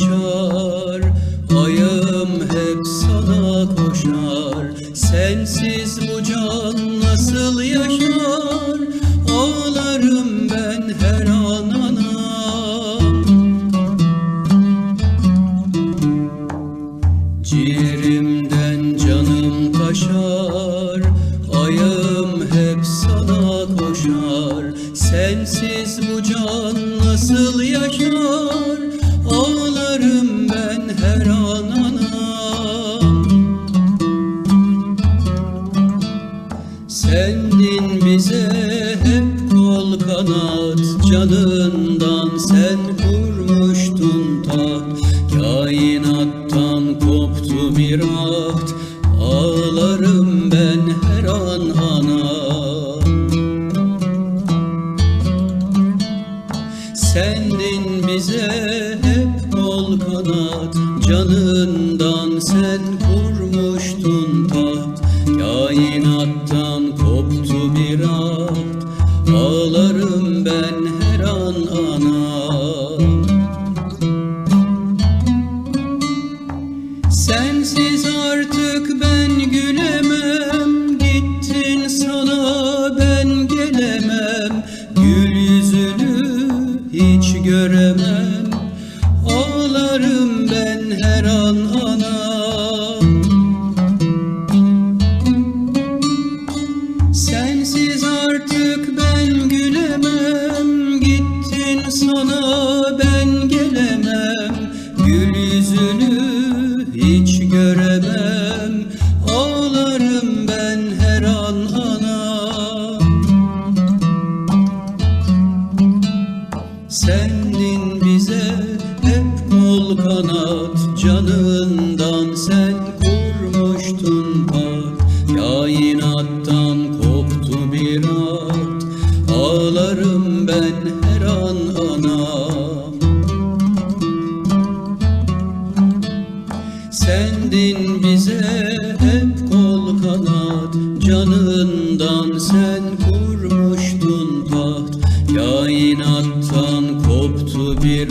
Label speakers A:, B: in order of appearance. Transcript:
A: taşar Ayağım hep sana koşar. Sensiz bu can nasıl yaşar? Ağlarım ben her an anam Ciğerimden canım taşar Ayağım hep sana koşar. Sensiz bu can nasıl yaşar ben her an anam Sendin bize hep kol kanat Canından sen kurmuştun taht Kainattan koptu bir aht Ağlarım ben her an anam Sendin bize hep kol kanat Canından sen kurmuştun taht. Kainattan koptu bir aht. Ağlarım ben her an anam Sensiz artık ben gülemem. Gittin sana ben gelemem. Gül yüzünü hiç göremem artık ben gülemem Gittin sana ben gelemem. Gül yüzünü hiç göremem Ağlarım ben her an anam Sendin bize hep kol kanat Canından Sendin bize hep kol kanat. Canından sen kurmuştun taht. Kainattan koptu bir